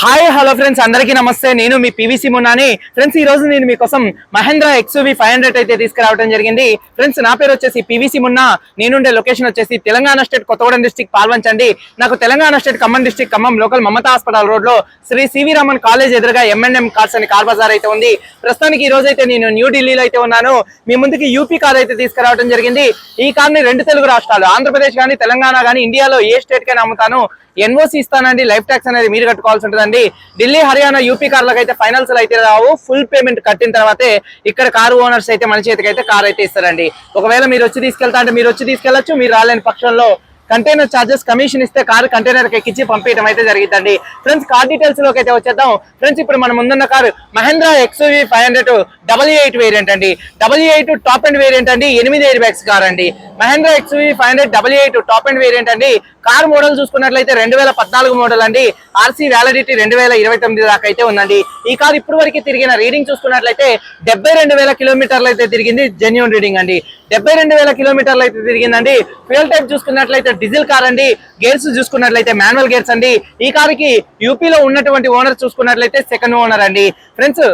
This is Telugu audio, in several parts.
హాయ్ హలో ఫ్రెండ్స్ అందరికీ నమస్తే. నేను మీ పివిసి మున్నాని. ఫ్రెండ్స్ ఈ రోజు నేను మీకోసం మహేంద్ర ఎక్స్యూవి ఫైవ్ హండ్రెడ్ అయితే తీసుకురావడం జరిగింది. ఫ్రెండ్స్ నా పేరు వచ్చేసి పివిసి మున్నా. నేనుండే లొకేషన్ వచ్చేసి తెలంగాణ స్టేట్ కొత్తగూడెం డిస్టిక్ పాల్వంచండి. నాకు Telangana state Khammam district Khammam local Mamata hospital రోడ్లో Shri C V Raman college ఎదురుగా ఎంఎన్ఎం కార్స్ అని కార్ బజార్ అయితే ఉంది. ప్రస్తుతానికి ఈ రోజు అయితే నేను న్యూఢిల్లీలో అయితే ఉన్నాను. మీ ముందుకి యూపీ కార్ అయితే తీసుకురావడం జరిగింది. ఈ కార్ని రెండు తెలుగు రాష్ట్రాలు ఆంధ్రప్రదేశ్ కానీ తెలంగాణ కానీ ఇండియాలో ఏ స్టేట్ కైనా అమ్ముతాను. ఎన్ఓసి ఇస్తానండి లైఫ్ ట్యాక్స్ అనేది మీరు కట్టుకోవాల్సి ఉంటుందండి. ఢిల్లీ హర్యానా యూపీ కార్లకు అయితే ఫైనల్స్ అయితే రావు. ఫుల్ పేమెంట్ కట్టిన తర్వాతే ఇక్కడ కారు ఓనర్స్ అయితే మన చేతికి అయితే కార్ అయితే ఇస్తారండి. ఒకవేళ మీరు వచ్చి తీసుకెళ్తా అంటే మీరు వచ్చి తీసుకెళ్ళొచ్చు మీరు రాలేని పక్షంలో కంటైనర్ చార్జెస్ కమిషన్ ఇస్తే కారు కంటైనర్ ఎక్కించి పంపించడం అయితే జరిగిందండి ఫ్రెండ్స్ కార్ డీటెయిల్స్లోకి అయితే వచ్చేద్దాం. ఫ్రెండ్స్ ఇప్పుడు మనం ముందున్న car Mahindra XUV five hundred double eight variant అండి. W eight top and variant అండి. ఎనిమిది ఎయిర్ బ్యాగ్స్ కార్ అండి. Mahindra XUV five hundred W eight top and variant అండి. కార్ మోడల్ చూసుకున్నట్లయితే రెండు వేల పద్నాలుగు మోడల్ అండి. ఆర్సీ వ్యాలిడిటీ రెండు వేల ఇరవై తొమ్మిది దాకా అయితే ఉందండి. ఈ కార్ ఇప్పుడు వరకు తిరిగిన రీడింగ్ చూసుకున్నట్లయితే డెబ్బై రెండు వేల కిలోమీటర్లు అయితే తిరిగింది. జెన్యున్ రీడింగ్ అండి. డెబ్బై రెండు వేల కిలోమీటర్లు అయితే తిరిగిందండి. ఫ్యూల్ టైప్ చూసుకున్నట్లయితే డీజిల్ కార్ అండి. గేర్స్ చూసుకున్నట్లయితే మాన్యువల్ గేర్స్ అండి. ఈ కార్కి యూపీలో ఉన్నటువంటి ఓనర్ చూసుకున్నట్లయితే సెకండ్ ఓనర్ అండి. ఫ్రెండ్స్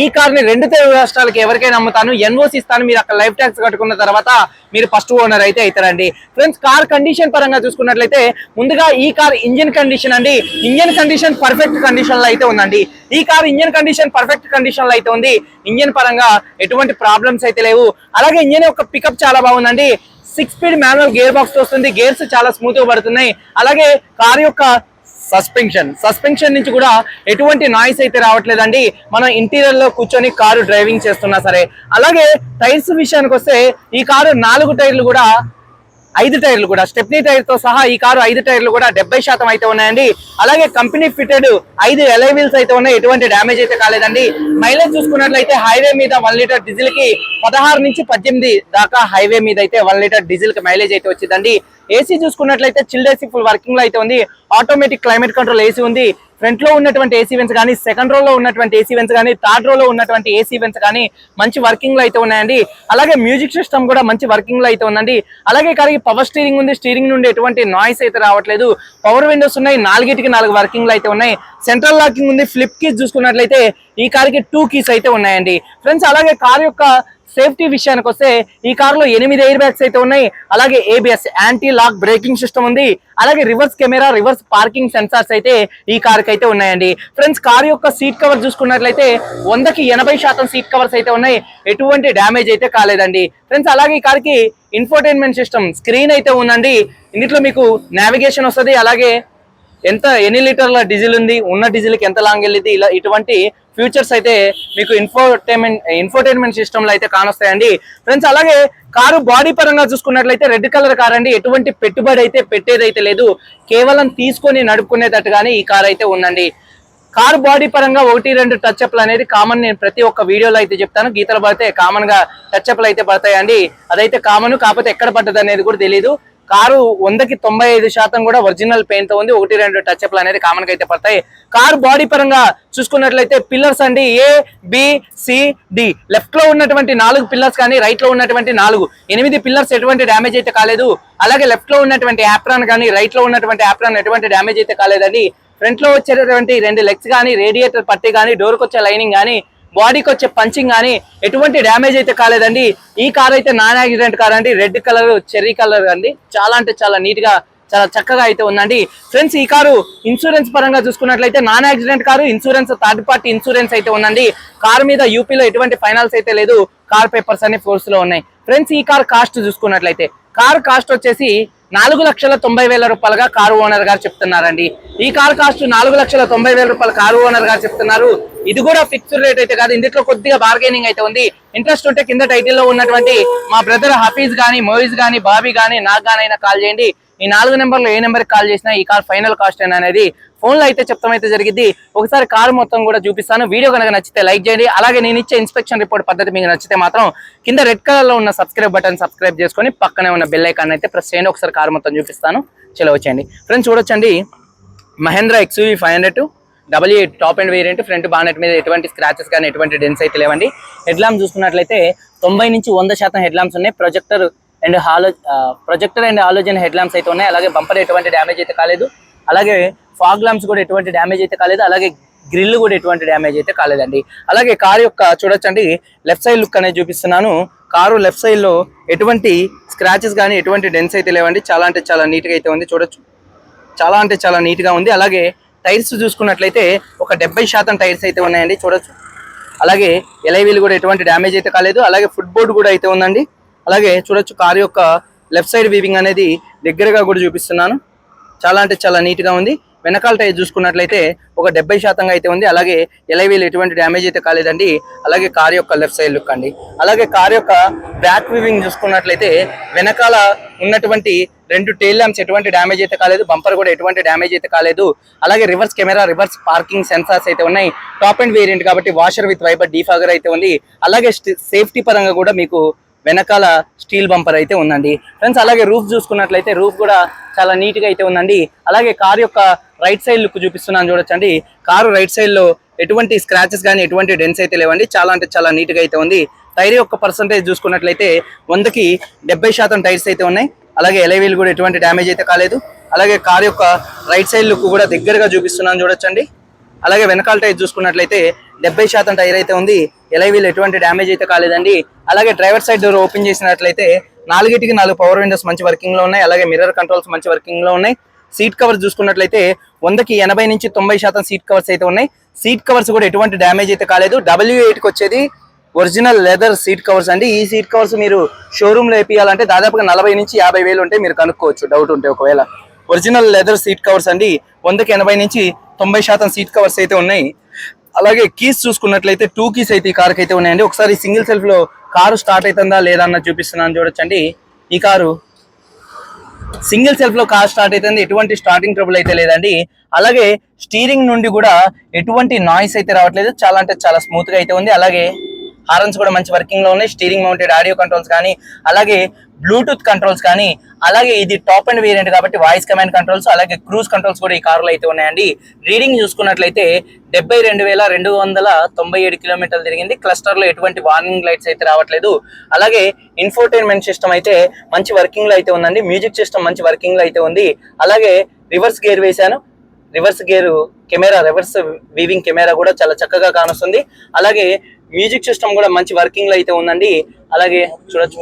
ఈ కార్ని రెండు తెలుగు రాష్ట్రాలకి ఎవరికైనా అమ్ముతాను. ఎన్ఓసి ఇస్తాను. మీరు అక్కడ లైఫ్ ట్యాక్స్ కట్టుకున్న తర్వాత మీరు ఫస్ట్ ఓనర్ అయితే అవుతారండి. ఫ్రెండ్స్ కార్ కండిషన్ పరంగా చూసుకున్నట్లయితే ముందుగా ఈ కార్ ఇంజిన్ కండిషన్ అండి. ఇంజిన్ కండిషన్ పర్ఫెక్ట్ కండిషన్లో అయితే ఉందండి. ఈ కార్ ఇంజిన్ కండిషన్ పర్ఫెక్ట్ కండిషన్లో అయితే ఉంది. ఇంజిన్ పరంగా ఎటువంటి ప్రాబ్లమ్స్ అయితే లేవు. అలాగే ఇంజిన్ యొక్క పికప్ చాలా బాగుందండి. Six speed manual gear box వస్తుంది. గేర్స్ చాలా స్మూత్గా పడుతున్నాయి. అలాగే కార్ యొక్క సస్పెన్షన్ సస్పెన్షన్ నుంచి కూడా ఎటువంటి నాయిస్ అయితే రావట్లేదండి. మనం ఇంటీరియర్లో కూర్చొని కారు డ్రైవింగ్ చేస్తున్నా సరే. అలాగే టైర్స్ విషయానికి వస్తే ఈ కారు నాలుగు టైర్లు కూడా ఐదు టైర్లు కూడా. స్టెప్నీ టైర్తో సహా ఈ కారు ఐదు టైర్లు కూడా డెబ్బై శాతం అయితే ఉన్నాయండి. అలాగే కంపెనీ ఫిటెడ్ ఐదు ఎలై వీల్స్ అయితే ఉన్నాయి. ఎటువంటి డ్యామేజ్ అయితే కాలేదండి. మైలేజ్ చూసుకున్నట్లయితే హైవే మీద వన్ లీటర్ డీజిల్కి పదహారు నుంచి పద్దెనిమిది దాకా హైవే మీద అయితే వన్ లీటర్ డీజిల్కి మైలేజ్ అయితే వచ్చిందండి. ఏసీ చూసుకున్నట్లయితే చిల్డ్ ఏసీ ఫుల్ వర్కింగ్లో అయితే ఉంది. ఆటోమేటిక్ క్లైమేట్ కంట్రోల్ ఏసీ ఉంది. ఫ్రంట్లో ఉన్నటువంటి ఏసీ వెన్స్ కానీ సెకండ్ రో లో ఉన్నటువంటి ఏసీ వెన్స్ కానీ థర్డ్ రో లో ఉన్నటువంటి ఏసీ వెన్స్ కానీ మంచి వర్కింగ్లో అయితే ఉన్నాయండి. అలాగే మ్యూజిక్ సిస్టమ్ కూడా మంచి వర్కింగ్లో అయితే ఉందండి. అలాగే కారికి పవర్ స్టీరింగ్ ఉంది. స్టీరింగ్ నుండి ఎటువంటి నాయిస్ అయితే రావట్లేదు. పవర్ విండోస్ ఉన్నాయి. నాలుగిటికి నాలుగు వర్కింగ్లో అయితే ఉన్నాయి. సెంట్రల్ లాకింగ్ ఉంది. ఫ్లిప్ కీస్ చూసుకున్నట్లయితే ఈ కార్కి టూ కీస్ అయితే ఉన్నాయండి. ఫ్రెండ్స్ అలాగే కార్ యొక్క సేఫ్టీ విషయానికి వస్తే ఈ కారులో ఎనిమిది ఎయిర్ బ్యాగ్స్ అయితే ఉన్నాయి. అలాగే ABS anti lock braking system ఉంది. అలాగే reverse camera reverse parking sensors అయితే ఈ కార్ అయితే ఉన్నాయండి. ఫ్రెండ్స్ కార్ యొక్క సీట్ కవర్ చూసుకున్నట్లయితే వందకి ఎనభై శాతం సీట్ కవర్స్ అయితే ఉన్నాయి. ఎటువంటి డ్యామేజ్ అయితే కాలేదండి. ఫ్రెండ్స్ అలాగే ఈ కార్కి ఇన్ఫోటైన్మెంట్ సిస్టమ్ స్క్రీన్ అయితే ఉందండి. ఇందులో మీకు నావిగేషన్ వస్తుంది. అలాగే ఎంత ఎన్ని లీటర్ల డీజిల్ ఉంది ఉన్న డీజిల్కి ఎంత లాంగ్ వెళ్ళింది ఇలా ఇటువంటి ఫ్యూచర్స్ అయితే మీకు ఇన్ఫోటైన్మెంట్ ఇన్ఫోటైన్మెంట్ సిస్టమ్లో అయితే కానొస్తాయండి. ఫ్రెండ్స్ అలాగే కారు బాడీ పరంగా చూసుకున్నట్లయితే రెడ్ కలర్ కార్ అండి. ఎటువంటి పెట్టుబడి అయితే పెట్టేదైతే లేదు. కేవలం తీసుకొని నడుపుకునేటట్టుగానే ఈ కార్ అయితే ఉందండి. కార్ బాడీ పరంగా ఒకటి రెండు టచ్ అప్లు అనేది కామన్ నేను ప్రతి ఒక్క వీడియోలో అయితే చెప్తాను. గీతలు పడితే కామన్గా టచ్ అప్లు అయితే పడతాయండి. అదైతే కామన్ కాకపోతే ఎక్కడ పడ్డది అనేది కూడా తెలియదు కారు వందకి తొంభై ఐదు శాతం కూడా ఒరిజినల్ పెయింట్తో ఉంది. ఒకటి రెండు టచ్ అప్లు అనేది కామన్గా అయితే పడతాయి. కారు బాడీ పరంగా చూసుకున్నట్లయితే పిల్లర్స్ అండి ఏ బి సి డి లెఫ్ట్లో ఉన్నటువంటి నాలుగు పిల్లర్స్ కానీ రైట్లో ఉన్నటువంటి నాలుగు. ఎనిమిది పిల్లర్స్ ఎటువంటి డ్యామేజ్ అయితే కాలేదు. అలాగే లెఫ్ట్లో ఉన్నటువంటి యాప్రాన్ కానీ రైట్లో ఉన్నటువంటి యాప్రాన్ ఎటువంటి డ్యామేజ్ అయితే కాలేదండి. ఫ్రంట్లో వచ్చేటటువంటి రెండు లెగ్స్ కానీ రేడియేటర్ పట్టి కానీ డోర్కి వచ్చే లైనింగ్ కానీ బాడీకి వచ్చే పంచింగ్ కానీ ఎటువంటి డ్యామేజ్ అయితే కాలేదండి. ఈ కార్ అయితే నాన్ యాక్సిడెంట్ కార్ అండి. రెడ్ కలర్ చెర్రీ కలర్ అండి. చాలా అంటే చాలా నీట్గా చాలా చక్కగా అయితే ఉందండి. ఫ్రెండ్స్ ఈ కారు ఇన్సూరెన్స్ పరంగా చూసుకున్నట్లయితే non accident car insurance third party insurance అయితే ఉందండి. కార్ మీద యూపీలో ఎటువంటి ఫైనాన్స్ అయితే లేదు. కార్ పేపర్స్ అన్ని ఫోర్స్లో ఉన్నాయి. ఫ్రెండ్స్ ఈ కార్ కాస్ట్ చూసుకున్నట్లయితే కార్ కాస్ట్ వచ్చేసి నాలుగు లక్షల తొంభై వేల రూపాయలుగా కారు ఓనర్ గారు చెప్తున్నారండి. ఈ కార్ కాస్ట్ నాలుగు లక్షల తొంభై వేల రూపాయలు కారు ఓనర్ గారు చెప్తున్నారు. ఇది కూడా ఫిక్స్డ్ రేట్ అయితే కాదు ఇందులో కొద్దిగా బార్గెనింగ్ అయితే ఉంది. ఇంట్రెస్ట్ ఉంటే కింద టైటిల్లో ఉన్నటువంటి మా బ్రదర్ హఫీజ్ గానీ మోయిజ్ గానీ బాబీ గానీ నాకు గానీ అయినా కాల్ చేయండి. ఈ నాలుగు నెంబర్లో ఏ నెంబర్ కాల్ చేసినా ఈ కార్ ఫైనల్ కాస్ట్ అనేది ఫోన్లో అయితే చెప్తాం అయితే జరిగింది ఒకసారి కార్ మొత్తం కూడా చూపిస్తాను. వీడియో కనుక నచ్చితే లైక్ చేయండి. అలాగే నేను ఇచ్చే ఇన్స్పెక్షన్ రిపోర్ట్ పద్ధతి మీకు నచ్చితే మాత్రం కింద రెడ్ కలర్లో ఉన్న సబ్స్క్రైబ్ బటన్ సబ్స్క్రైబ్ చేసుకొని పక్కనే ఉన్న బెల్ ఐకాన్ అయితే ప్రెస్ చేయండి. ఒకసారి కార్ మొత్తం చూపిస్తాను. చలో వచ్చేయండి. ఫ్రెండ్స్ చూడొచ్చండి. Mahindra XUV five hundred double eight top and variant front bonnet మీద ఎటువంటి స్క్రాచెస్ కానీ ఎటువంటి డెన్స్ అయితే లేవండి. హెడ్ ల్యాంప్ చూసుకున్నట్లయితే తొంభై నుంచి వంద శాతం హెడ్ ల్యాంప్స్ ఉన్నాయి. Projector and halo projector and halogen head lamps అయితే ఉన్నాయి. అలాగే బంపర్ ఎటువంటి డ్యామేజ్ అయితే కాలేదు. అలాగే ఫాగ్ ల్యాంప్స్ కూడా ఎటువంటి డ్యామేజ్ అయితే కాలేదు. అలాగే గ్రిల్ కూడా ఎటువంటి డ్యామేజ్ అయితే కాలేదండి. అలాగే కారు యొక్క చూడొచ్చండి. లెఫ్ట్ సైడ్ లుక్ అనేది చూపిస్తున్నాను. కారు లెఫ్ట్ సైడ్లో ఎటువంటి స్క్రాచెస్ కానీ ఎటువంటి డెన్స్ అయితే లేవండి. చాలా అంటే చాలా నీట్గా అయితే ఉంది. చూడొచ్చు. చాలా అంటే చాలా నీట్గా ఉంది. అలాగే టైర్స్ చూసుకున్నట్లయితే ఒక డెబ్బై శాతం టైర్స్ అయితే ఉన్నాయండి. చూడొచ్చు. అలాగే ఎలైవీలు కూడా ఎటువంటి డ్యామేజ్ అయితే కాలేదు. అలాగే ఫుట్ బోర్డ్ కూడా అయితే ఉందండి. అలాగే చూడొచ్చు కార్ యొక్క లెఫ్ట్ సైడ్ వీవింగ్ అనేది దగ్గరగా కూడా చూపిస్తున్నాను. చాలా అంటే చాలా నీట్గా ఉంది. వెనకాల టైర్ చూసుకున్నట్లయితే ఒక డెబ్బై శాతంగా అయితే ఉంది. అలాగే ఎలైవీలు ఎటువంటి డ్యామేజ్ అయితే కాలేదండి. అలాగే కార్ యొక్క లెఫ్ట్ సైడ్ లుక్ అండి. అలాగే కార్ యొక్క బ్యాక్ వీవింగ్ చూసుకున్నట్లయితే వెనకాల ఉన్నటువంటి రెండు టైల్ ల్యాంప్స్ ఎటువంటి డ్యామేజ్ అయితే కాలేదు. బంపర్ కూడా ఎటువంటి డ్యామేజ్ అయితే కాలేదు. అలాగే reverse camera reverse parking sensors అయితే ఉన్నాయి. టాప్ అండ్ వేరియంట్ కాబట్టి వాషర్ విత్ వైపర్ డీఫాగర్ అయితే ఉంది. అలాగే సేఫ్టీ పరంగా కూడా మీకు వెనకాల స్టీల్ బంపర్ అయితే ఉందండి. ఫ్రెండ్స్ అలాగే రూఫ్ చూసుకున్నట్లయితే రూఫ్ కూడా చాలా నీట్గా అయితే ఉందండి. అలాగే కార్ యొక్క రైట్ సైడ్ లుక్ చూపిస్తున్నాను చూడొచ్చండి. కారు రైట్ సైడ్లో ఎటువంటి స్క్రాచెస్ కానీ ఎటువంటి డెన్స్ అయితే లేవండి. చాలా అంటే చాలా నీట్గా అయితే ఉంది. టైర్ యొక్క పర్సంటేజ్ చూసుకున్నట్లయితే వందకి డెబ్బై శాతం టైర్స్ అయితే ఉన్నాయి. అలాగే ఎలైవీల్ కూడా ఎటువంటి డ్యామేజ్ అయితే కాలేదు. అలాగే కార్ యొక్క రైట్ సైడ్ లుక్ కూడా దగ్గరగా చూపిస్తున్నాను చూడొచ్చండి. అలాగే వెనకాల టైర్ చూసుకున్నట్లయితే డెబ్బై శాతం టైర్ అయితే ఉంది. ఎలైవీల్ ఎటువంటి డ్యామేజ్ అయితే కాలేదండి. అలాగే డ్రైవర్ సైడ్ డోర్ ఓపెన్ చేసినట్లయితే నాలుగిటికి నాలుగు పవర్ విండోస్ మంచి వర్కింగ్లో ఉన్నాయి. అలాగే మిర్రర్ కంట్రోల్స్ మంచి వర్కింగ్లో ఉన్నాయి. సీట్ కవర్ చూసుకున్నట్లయితే వందకి ఎనభై నుంచి తొంభై శాతం సీట్ కవర్స్ అయితే ఉన్నాయి. సీట్ కవర్స్ కూడా ఎటువంటి డ్యామేజ్ అయితే కాలేదు. డబ్ల్యూ ఎయిట్కి వచ్చేది ఒరిజినల్ లెదర్ సీట్ కవర్స్ అండి. ఈ సీట్ కవర్స్ మీరు షోరూమ్లో వేపియాలంటే దాదాపుగా నలభై నుంచి యాభై వేలు ఉంటే మీరు కనుక్కోవచ్చు. డౌట్ ఉంటే ఒకవేళ. ఒరిజినల్ లెదర్ సీట్ కవర్స్ అండి. వందకి ఎనభై నుంచి తొంభై శాతం సీట్ కవర్స్ అయితే ఉన్నాయి. అలాగే కీస్ చూసుకున్నట్లయితే టూ కీస్ అయితే ఈ కార్కి అయితే ఉన్నాయండి. ఒకసారి సింగిల్ సెల్ఫ్లో కారు స్టార్ట్ అవుతుందా లేదా అన్న చూపిస్తున్నాను చూడొచ్చండి. ఈ కారు సింగిల్ సెల్ఫ్లో కార్ స్టార్ట్ అవుతుంది. ఎటువంటి స్టార్టింగ్ ట్రబుల్ అయితే లేదండి. అలాగే స్టీరింగ్ నుండి కూడా ఎటువంటి నాయిస్ అయితే రావట్లేదు. చాలా అంటే చాలా స్మూత్గా అయితే ఉంది. అలాగే హార్న్స్ కూడా మంచి వర్కింగ్లో ఉన్నాయి. స్టీరింగ్ మౌంటెడ్ ఆడియో కంట్రోల్స్ కానీ అలాగే బ్లూటూత్ కంట్రోల్స్ కానీ అలాగే ఇది టాప్ అండ్ వేరియంట్ కాబట్టి వాయిస్ కమాండ్ కంట్రోల్స్ అలాగే క్రూజ్ కంట్రోల్స్ కూడా ఈ కారులో అయితే ఉన్నాయండి. రీడింగ్ చూసుకున్నట్లయితే డెబ్బై రెండు వేల రెండు వందల తొంభై ఏడు కిలోమీటర్లు తిరిగింది. క్లస్టర్లో ఎటువంటి వార్నింగ్ లైట్స్ అయితే రావట్లేదు. అలాగే ఇన్ఫోటైన్మెంట్ సిస్టమ్ అయితే మంచి వర్కింగ్లో అయితే ఉందండి. మ్యూజిక్ సిస్టమ్ మంచి వర్కింగ్లో అయితే ఉంది. అలాగే రివర్స్ గేర్ వేశాను. Reverse gear camera reverse viewing camera కూడా చాలా చక్కగా కానొస్తుంది. అలాగే మ్యూజిక్ సిస్టమ్ కూడా మంచి వర్కింగ్లో అయితే ఉందండి. అలాగే చూడొచ్చు.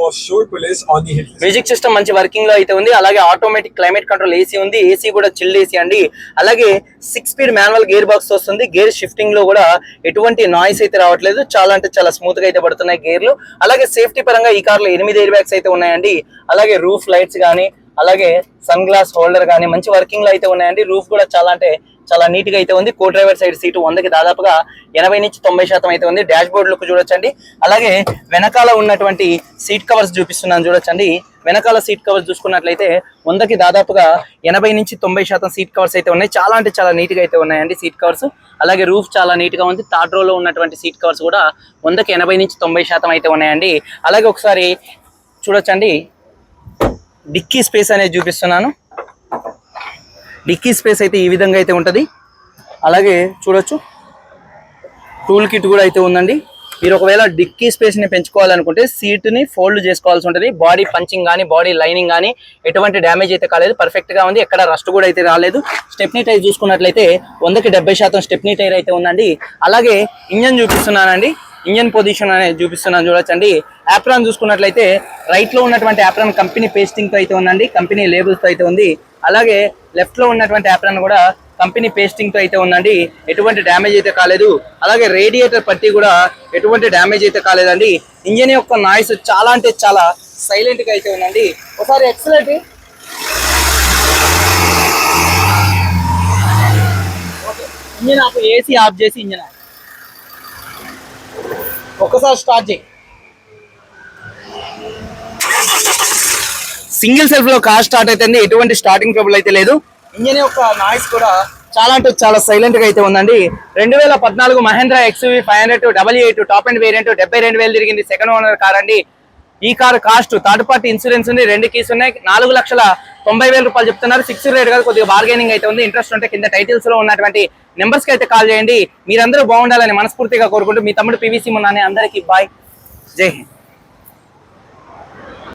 మ్యూజిక్ సిస్టమ్ మంచి వర్కింగ్లో అయితే ఉంది. అలాగే ఆటోమేటిక్ క్లైమేట్ కంట్రోల్ ఏసీ ఉంది. ఏసీ కూడా చిల్డ్ ఏసీ అండి. అలాగే six speed manual gear box వస్తుంది. గేర్ షిఫ్టింగ్లో కూడా ఎటువంటి నాయిస్ అయితే రావట్లేదు. చాలా అంటే చాలా స్మూత్గా అయితే పడుతున్నాయి గేర్లు అలాగే సేఫ్టీ పరంగా ఈ కార్లో ఎనిమిది ఎయిర్ బ్యాగ్స్ అయితే ఉన్నాయండి. అలాగే రూఫ్ లైట్స్ కానీ అలాగే సన్ గ్లాస్ హోల్డర్ కానీ మంచి వర్కింగ్లో అయితే ఉన్నాయండి. రూఫ్ కూడా చాలా అంటే చాలా నీట్గా అయితే ఉంది. కో డ్రైవర్ సైడ్ సీటు వందకి దాదాపుగా ఎనభై నుంచి తొంభై శాతం అయితే ఉంది. డాష్ బోర్డ్ లుక్ చూడొచ్చండి. అలాగే వెనకాల ఉన్నటువంటి సీట్ కవర్స్ చూపిస్తున్నాను చూడొచ్చండి. వెనకాల సీట్ కవర్స్ చూసుకున్నట్లయితే వందకి దాదాపుగా ఎనభై నుంచి తొంభై శాతం సీట్ కవర్స్ అయితే ఉన్నాయి. చాలా అంటే చాలా నీట్గా అయితే ఉన్నాయండి సీట్ కవర్స్ అలాగే రూఫ్ చాలా నీట్గా ఉంది. థర్డ్ రోలో ఉన్నటువంటి సీట్ కవర్స్ కూడా వందకి ఎనభై నుంచి తొంభై శాతం అయితే ఉన్నాయండి. అలాగే ఒకసారి చూడొచ్చండి. డిక్కీ స్పేస్ అనేది చూపిస్తున్నాను. డిక్కీ స్పేస్ అయితే ఈ విధంగా అయితే ఉంటుంది. అలాగే చూడొచ్చు. టూల్ కిట్ కూడా అయితే ఉందండి. మీరు ఒకవేళ డిక్కీ స్పేస్ని పెంచుకోవాలనుకుంటే సీట్ని ఫోల్డ్ చేసుకోవాల్సి ఉంటుంది. బాడీ పంచింగ్ కానీ బాడీ లైనింగ్ కానీ ఎటువంటి డ్యామేజ్ అయితే కాలేదు. పర్ఫెక్ట్గా ఉంది. ఎక్కడ రస్ట్ కూడా అయితే రాలేదు. స్టెప్నీ టైర్ చూసుకున్నట్లయితే వందకి డెబ్బై శాతం స్టెప్నీ టైర్ అయితే ఉందండి. అలాగే ఇంజన్ చూపిస్తున్నానండి. ఇంజన్ పొజిషన్ అనేది చూపిస్తున్నాను చూడొచ్చండి. యాప్రాన్ చూసుకున్నట్లయితే రైట్లో ఉన్నటువంటి యాప్రాన్ కంపెనీ పేస్టింగ్తో అయితే ఉందండి. కంపెనీ లేబుల్స్తో అయితే ఉంది. అలాగే లెఫ్ట్లో ఉన్నటువంటి యాప్రాన్ కూడా కంపెనీ పేస్టింగ్తో అయితే ఉందండి. ఎటువంటి డ్యామేజ్ అయితే కాలేదు. అలాగే రేడియేటర్ పట్టి కూడా ఎటువంటి డ్యామేజ్ అయితే కాలేదండి. ఇంజన్ యొక్క నాయిస్ చాలా అంటే చాలా సైలెంట్గా అయితే ఉందండి. ఒకసారి excellent engine off AC off చేసి ఇంజన్ ఆఫ్ ఒక్కసారి స్టార్ట్ చేయి. సింగిల్ సెల్ఫ్లో కార్ స్టార్ట్ అయితే ఎటువంటి స్టార్టింగ్ ట్రబుల్ అయితే లేదు. ఇంజన్ యొక్క నాయిస్ కూడా చాలా అంటే చాలా సైలెంట్గా అయితే ఉందండి. రెండు వేల పద్నాలుగు Mahindra XUV five hundred double eight top and variant డెబ్బై రెండు వేలు తిరిగింది సెకండ్ ఓనర్ కార్ అండి. ఈ car cost third party insurance ఉంది రెండు కీస్ ఉన్నాయి నాలుగు లక్షల తొంభై వేల రూపాయలు చెప్తున్నారు. ఫిక్స్డ్ రేట్ కాదు కొద్దిగా బార్గెనింగ్ అయితే ఉంది. ఇంట్రెస్ట్ ఉంటే కింద టైటిల్స్లో ఉన్నటువంటి నెంబర్స్కి అయితే కాల్ చేయండి. మీరందరూ బాగుండాలని మనస్ఫూర్తిగా కోరుకుంటూ మీ తమ్ముడు పివిసి మొన్న అందరికీ బాయ్ జై హింద్.